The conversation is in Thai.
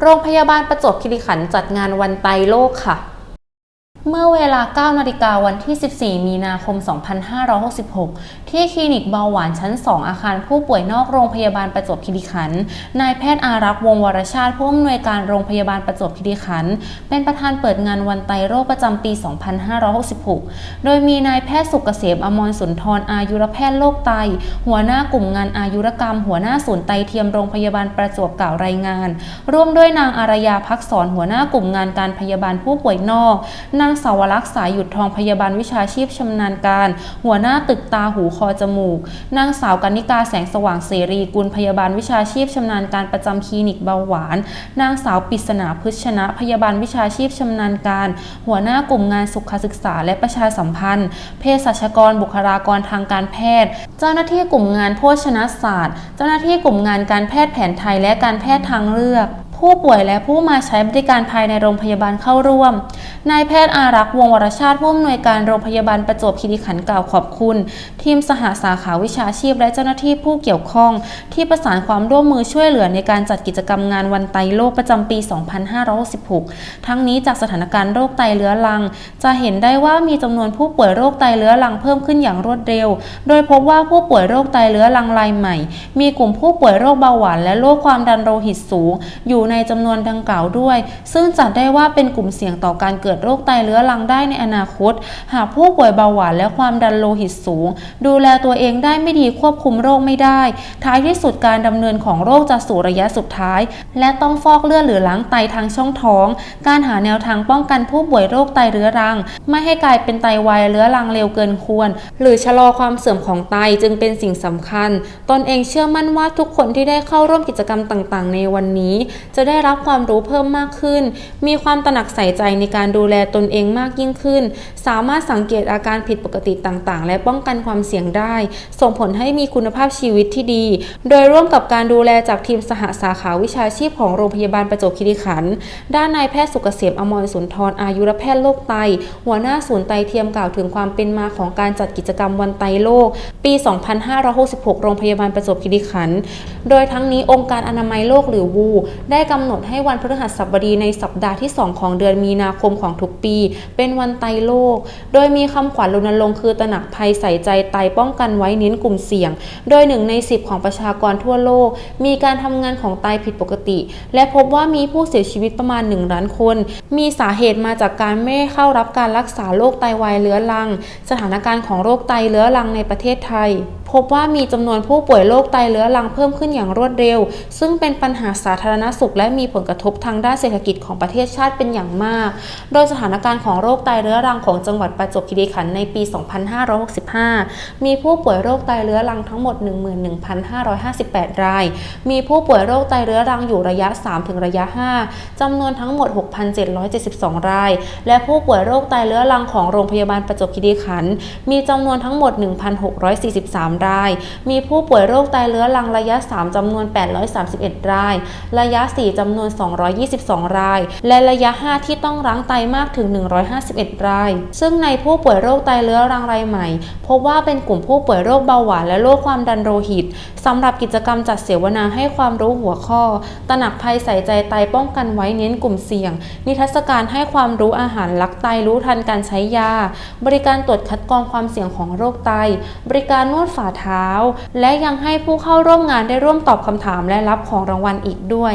โรงพยาบาลประจวบคีรีขันธ์จัดงานวันไตโลกค่ะ เมื่อเวลา 9 นาฬิกาวันที่ 14 มีนาคม 2566 ที่คลินิกเบาหวานชั้น 2 อาคารผู้ป่วยนอกโรงพยาบาลประจวบคีรีขันธ์ นายแพทย์อารักษ์วงวรชาติผู้อำนวยการโรงพยาบาลประจวบคีรีขันธ์เป็นประธานเปิดงานวันไตโรคประจำปี 2566 โดยมีนายแพทย์สุกเกษมอมรสุนทรอายุรแพทย์โรคไต หัวหน้ากลุ่มงานอายุรกรรม หัวหน้าศูนย์ไตเทียมโรงพยาบาลประจวบกล่าวรายงาน ร่วมด้วยนางอารยาพักษรหัวหน้ากลุ่มงานการพยาบาลผู้ป่วยนอกนางสาวรักษ์สายหยุดทองพยาบาลวิชาชีพชำนาญการ หัวหน้าตึกตาหูคอจมูก นางสาวกนิกาแสงสว่างเสรีกุลพยาบาลวิชาชีพชำนาญการประจำคลินิกเบาหวาน นางสาวปริศนาพฤชนะ พยาบาลวิชาชีพชำนาญการ หัวหน้ากลุ่มงานสุขศึกษาและประชาสัมพันธ์ เภสัชกรบุคลากรทางการแพทย์ เจ้าหน้าที่กลุ่มงานโภชนศาสตร์ เจ้าหน้าที่กลุ่มงานการแพทย์แผนไทยและการแพทย์ทางเลือก ผู้ป่วยและผู้มาใช้บริการภายในโรงพยาบาลเข้าร่วม นายแพทย์อารักษ์วงวรชาติผู้อำนวยการโรงพยาบาลประจวบคีรีขันธ์กล่าวขอบคุณ ทีมสหสาขาวิชาชีพและเจ้าหน้าที่ผู้เกี่ยวข้อง ที่ประสานความร่วมมือช่วยเหลือในการจัดกิจกรรมงานวันไตโลกประจำปี 2566 ทั้งนี้จากสถานการณ์โรคไตเรื้อรัง จะเห็นได้ว่ามีจำนวนผู้ป่วยโรคไตเรื้อรังเพิ่มขึ้นอย่างรวดเร็ว โดยพบว่าผู้ป่วยโรคไตเรื้อรังรายใหม่ มีกลุ่มผู้ป่วยโรคเบาหวานและโรคความดันโลหิตสูง อยู่ในจำนวนดังกล่าวด้วย ซึ่งจัดได้ว่าเป็นกลุ่มเสี่ยงต่อการเกิดโรคไตเรื้อรังได้ในอนาคต หากผู้ป่วยเบาหวานและความดันโลหิตสูง ดูแลตัวเองได้ไม่ดีควบคุมโรคไม่ได้ ท้ายที่สุดการดำเนินของโรคจะสู่ระยะสุดท้าย และต้องฟอกเลือดหรือล้างไตทางช่องท้อง การหาแนวทางป้องกันผู้ป่วยโรคไตเรื้อรัง ไม่ให้กลายเป็นไตวายเรื้อรังเร็วเกินควร หรือชะลอความเสื่อมของไตจึงเป็นสิ่งสำคัญ ตนเองเชื่อมั่นว่าทุกคนที่ได้เข้าร่วมกิจกรรมต่างๆ ในวันนี้ จะะได้รับความรู้เพิ่มมากขึ้น มีความตระหนักใส่ใจในการดูแลตนเองมากยิ่งขึ้น สามารถสังเกตอาการผิดปกติต่างๆ และป้องกันความเสี่ยงได้ ส่งผลให้มีคุณภาพชีวิตที่ดี โดยร่วมกับการดูแลจากทีมสหสาขาวิชาชีพของโรงพยาบาลประจวบคีรีขันธ์ด้านนายแพทย์สุกเกษมอมรสุนทรอายุรแพทย์โรคไต หัวหน้าศูนย์ไตเทียมกล่าวถึงความเป็นมาของการจัดกิจกรรมวันไตโลก ปี 2566 โรงพยาบาลประจวบคีรีขันธ์โดยทั้งนี้องค์การอนามัยโลกหรือวู ได้กำหนดให้วันพฤหัสบดีในสัปดาห์ที่ 2 ของเดือนมีนาคมของทุกปี เป็นวันไตโลก โดยมีคำขวัญรณรงค์คือตระหนักภัยใส่ใจไตป้องกันไว้เน้นกลุ่มเสี่ยง โดยหนึ่งใน 10 ของประชากรทั่วโลก มีการทำงานของไตผิดปกติ และพบว่ามีผู้เสียชีวิตประมาณ1ล้านคน มีสาเหตุมาจากการไม่ได้เข้ารับการรักษาโรคไตวายเรื้อรัง สถานการณ์ของโรคไตเรื้อรังในประเทศไทย พบว่ามีจำนวนผู้ป่วยโรคไตเรื้อรังเพิ่มขึ้นอย่างรวดเร็ว ซึ่งเป็นปัญหาสาธารณสุข และมีผลกระทบทางด้านเศรษฐกิจของประเทศชาติเป็นอย่างมาก โดยสถานการณ์ของโรคไตเรื้อรังของจังหวัดประจวบคีรีขันธ์ในปี 2565 มีผู้ป่วยโรคไตเรื้อรังทั้งหมด 11,558 ราย มีผู้ป่วยโรคไตเรื้อรังอยู่ระยะ 3 ถึงระยะ 5จำนวนทั้งหมด 6,772 ราย และผู้ป่วยโรคไตเรื้อรังของโรงพยาบาลประจวบคีรีขันธ์มีจำนวนทั้งหมด 1,643ราย มีผู้ป่วยโรคไตเรื้อรังระยะ 3จำนวน 831 ราย ระยะ 4จำนวน 222 ราย และระยะ 5 ที่ต้องรั้งไตมากถึง 151 ราย ซึ่งในผู้ป่วยโรคไตเรื้อรังรายใหม่ พบว่าเป็นกลุ่มผู้ป่วยโรคเบาหวานและโรคความดันโลหิตสำหรับกิจกรรมจัดเสวนาให้ความรู้หัวข้อ ตระหนักภัยใส่ใจไตป้องกันไว้เน้นกลุ่มเสี่ยง นิทรรศการให้ความรู้อาหารลักไตรู้ทันการใช้ยา บริการตรวจคัดกรองความเสี่ยงของโรคไต บริการนวดฝ่าเท้า และยังให้ผู้เข้าร่วมงานได้ร่วมตอบคำถามและรับของรางวัลอีกด้วย